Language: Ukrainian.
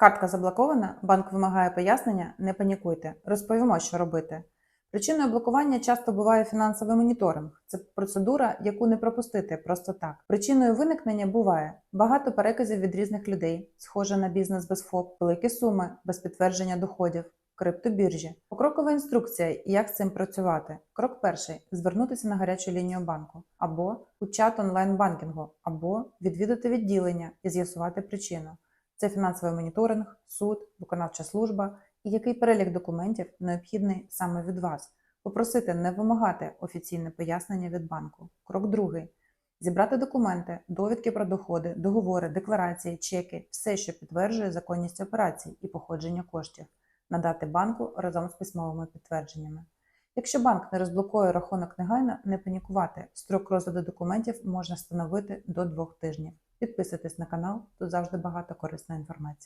Картка заблокована, банк вимагає пояснення, не панікуйте. Розповімо, що робити. Причиною блокування часто буває фінансовий моніторинг. Це процедура, яку не пропустити просто так. Причиною виникнення буває багато переказів від різних людей, схоже на бізнес без ФОП, великі суми без підтвердження доходів, криптобіржі. Покрокова інструкція, як з цим працювати. Крок перший звернутися на гарячу лінію банку або у чат онлайн-банкінгу, або відвідати відділення і з'ясувати причину. Це фінансовий моніторинг, суд, виконавча служба і який перелік документів необхідний саме від вас. Попросити не вимагати офіційне пояснення від банку. Крок другий. Зібрати документи, довідки про доходи, договори, декларації, чеки, все, що підтверджує законність операцій і походження коштів, надати банку разом з письмовими підтвердженнями. Якщо банк не розблокує рахунок негайно, не панікувати. Строк розгляду документів можна встановити до двох тижнів. Підписуйтесь на канал, тут завжди багато корисної інформації.